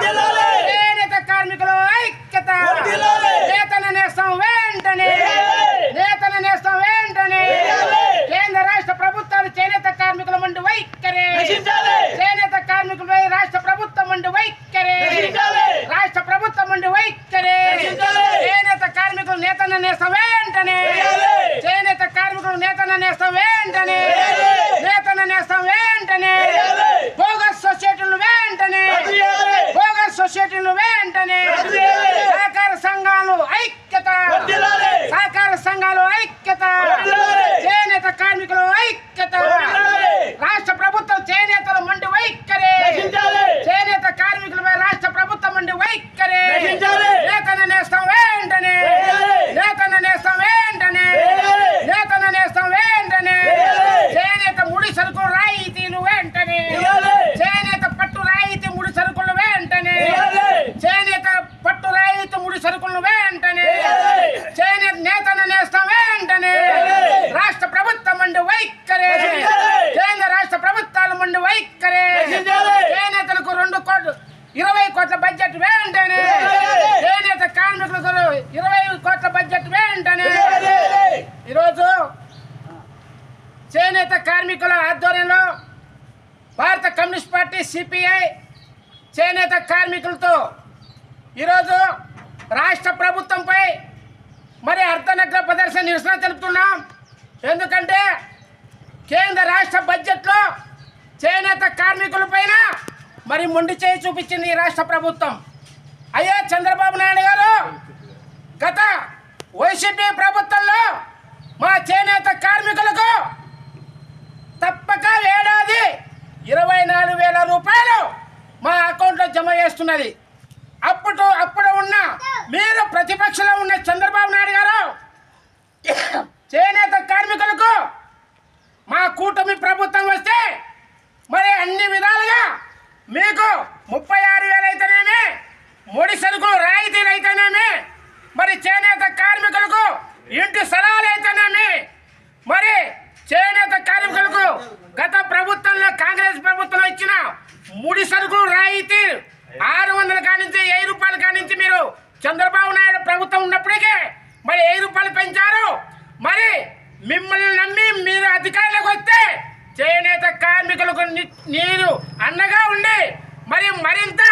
చేనేత కార్మికుల ఐక్యత. నేతన నేస్తం వెంటనే. నేతన నేస్తం వెంటనే. కేంద్ర రాష్ట్ర ప్రభుత్వాలు చేనేత కార్మికుల మండి వైఖరే. చేనేత కార్మికులపై రాష్ట్ర ప్రభుత్వం మండి వైఖరే. రాష్ట్ర ప్రభుత్వం మండి వైఖరే. చేనేత కార్మికులు నేతన నేస్తం వెంటనే. చేనేత కార్మికులు నేతన నేస్తం వెంటనే. నేతన నేస్తం వెంటనే బోగస్ సొసైటీలు వెంటనే బోగస్ సొసైటీలు వెంటనే సహకార సంఘాలు ఐక్యత సహకార సంఘాలు ఐక్యత చేనేత కార్మికులు ఐక్యత రాష్ట్ర ప్రభుత్వం చేనేతల మండి వైఖరే చేనేత కార్మికులపై రాష్ట్ర ప్రభుత్వం మండి వైఖరే నేతన నేస్తం వెంటనే నేతన నేస్తం వెంటనే నేతన నేస్తం వెంటనే చేనేత ముడి సరుకు రాయితీలు వెంటనే చేనేత పట్టు రాయితీ ముడి సరుకులు వెంటనే చేనేత పట్టు రాయితీ ముడి సరుకులు వెంటనే చేనేత నేతన నేస్తం వెంటనే రాష్ట్ర ప్రభుత్వం మండి వైఖరే కేంద్ర రాష్ట్ర ప్రభుత్వాల మండి వైఖరే చేనేతలకు రెండు కోట్లు ఇరవై కోట్ల బడ్జెట్ వెంటనే చేనేత కార్మికులకు ఇరవై కోట్ల బడ్జెట్ వెంటనే ఈరోజు చేనేత కార్మికుల ఆధ్వర్యంలో భారత కమ్యూనిస్ట్ పార్టీ సిపిఐ చేనేత కార్మికులతో ఈరోజు రాష్ట్ర ప్రభుత్వంపై మరి అర్ధనగ్ర ప్రదర్శన నిరసన తెలుపుతున్నాం. ఎందుకంటే కేంద్ర రాష్ట్ర బడ్జెట్లో చేనేత కార్మికులపైన మరి మొండి చేయి చూపించింది ఈ రాష్ట్ర ప్రభుత్వం. అయ్యా చంద్రబాబు నాయుడు గారు గత వైసీపీ ప్రభుత్వంలో మా చేనేత కార్మికులకు తప్పక ఏడాది ఇరవై నాలుగు వేల రూపాయలు మా అకౌంట్లో జమ చేస్తున్నది. అప్పుడు అప్పుడు ఉన్న మీరు ప్రతిపక్షంలో ఉన్న చంద్రబాబు నాయుడు గారు చేనేత కార్మికులకు మా కూటమి ప్రభుత్వం వస్తే మరి అన్ని విధాలుగా మీకు ముప్పై ఆరు వేలు అయితేనేమి ముడి సరుకులు రాయితీలు అయితేనేమి మరి చేనేత కార్మికులకు ఇంటి స్థలాలు అయితేనేమి మరి చేనేత కార్మికులకు గత ప్రభుత్వంలో కాంగ్రెస్ ప్రభుత్వంలో ఇచ్చిన ముడి సరుకులు రాయితీ ఆరు వందల కానించి వెయ్యి రూపాయల కానించి మీరు చంద్రబాబు నాయుడు ప్రభుత్వం ఉన్నప్పటికీ మరి వెయ్యి రూపాయలు పెంచారు? మరి మిమ్మల్ని నమ్మి మీరు అధికారులకు వస్తే చేనేత కార్మికులకు నీరు అండగా ఉండి మరి మరింత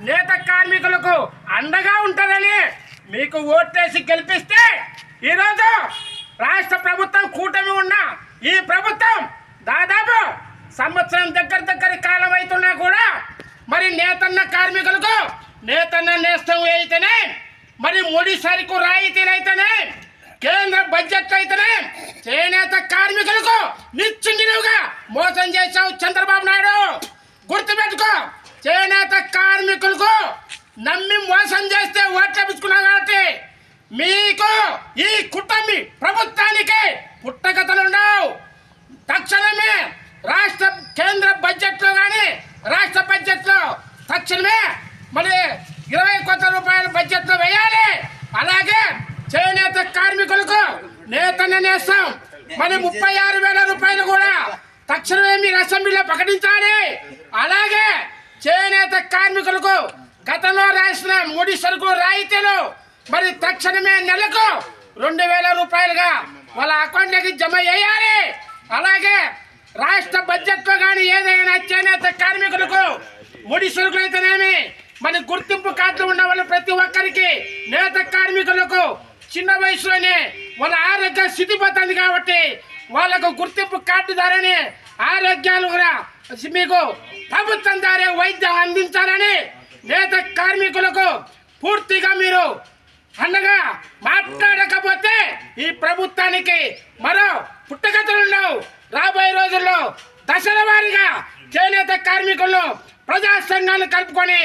నేత కార్మికులకు అండగా ఉంటుందని మీకు ఓటేసి గెలిపిస్తే ఈరోజు రాష్ట్ర ప్రభుత్వం కూటమి ఉన్న ఈ ప్రభుత్వం దాదాపు సంవత్సరం దగ్గర దగ్గర కాలం అవుతున్నా కూడా మరి నేతన్న కార్మికులకు నేతన్న నేస్తం అయితేనే మరి మోడీ సరుకు రాయితీలు అయితేనే కేంద్ర బడ్జెట్ అయితేనే చేనేత కార్మికులకు నిశ్చిందిగా మోసం చేశావు చంద్రబాబు నాయుడు. గుర్తుపెట్టుకో చేనేత కార్మికులకు నమ్మి మోసం చేస్తే ఓట్లపించుకున్నావు కాబట్టి మీకు ఈ కుటుంబి ప్రభుత్వానికి పుట్టగతలుండవు తక్షణమే రాష్ట్ర కేంద్ర బడ్జెట్లో కానీ రాష్ట్ర బడ్జెట్లో తక్షణమే మరి ఇరవై కోట్ల రూపాయల బడ్జెట్లో వేయాలి అలాగే చేనేత కార్మికులకు నేతన్న నేస్తాం. మరి ముప్పై ఆరు వేల రూపాయలు కూడా తక్షణమే మీరు అసెంబ్లీలో ప్రకటించాలి. అలాగే చేనేత కార్మికులకు గతంలో రాసిన ముడి సరుకులు రాయితీలు మరి తక్షణమే నెలకు రెండు వేల రూపాయలుగా వాళ్ళ అకౌంట్లకి జమ చేయాలి. అలాగే రాష్ట్ర బడ్జెట్లో కానీ ఏదైనా చేనేత కార్మికులకు ముడి సరుకులు అయితేనేమి మరి గుర్తింపు కార్డులు ఉన్న వాళ్ళు ప్రతి ఒక్కరికి నేత కార్మికులకు చిన్న వయసులోనే వాళ్ళ ఆరోగ్య స్థితి పోతుంది కాబట్టి వాళ్ళకు గుర్తింపు కార్డు ధరని ఆరోగ్యాలు కూడా మీకు ప్రభుత్వం ద్వారా వైద్యం అందించాలని నేత కార్మికులకు పూర్తిగా మీరు అన్నగా మాట్లాడకపోతే ఈ ప్రభుత్వానికి మరో పుట్టగతులుండవు రాబోయే రోజుల్లో దశల వారీగా చేనేత కార్మికులను ప్రజా సంఘాలు కలుపుకొని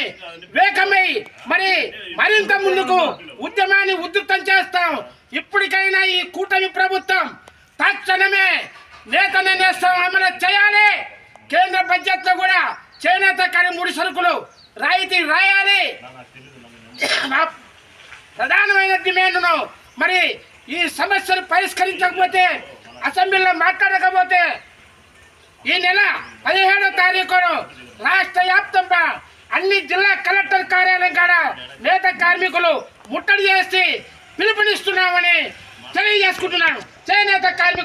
వేగమై మరి మరింత ముందుకు ఉద్యమాన్ని ఉధృతం చేస్తాం. ఇప్పటికైనా ఈ కూటమి ప్రభుత్వం తక్షణమే నేత నిర్ణయిస్తాం అమలు చేయాలి. కేంద్ర బడ్జెట్లో కూడా చేనేత కార్య ముడి సరుకులు రాయితీ రాయాలి. ప్రధానమైన డిమాండ్ను మరి ఈ సమస్యలు పరిష్కరించకపోతే అసెంబ్లీలో మాట్లాడకపోతే ఈ నెల పదిహేడో తారీఖును రాష్ట్ర వ్యాప్తంగా అన్ని జిల్లా కలెక్టర్ కార్యాలయం కాడ వేత కార్మికులు ముట్టడి చేసి పిలుపునిస్తున్నామని తెలియజేసుకుంటున్నాను. చేనేత కార్మికులు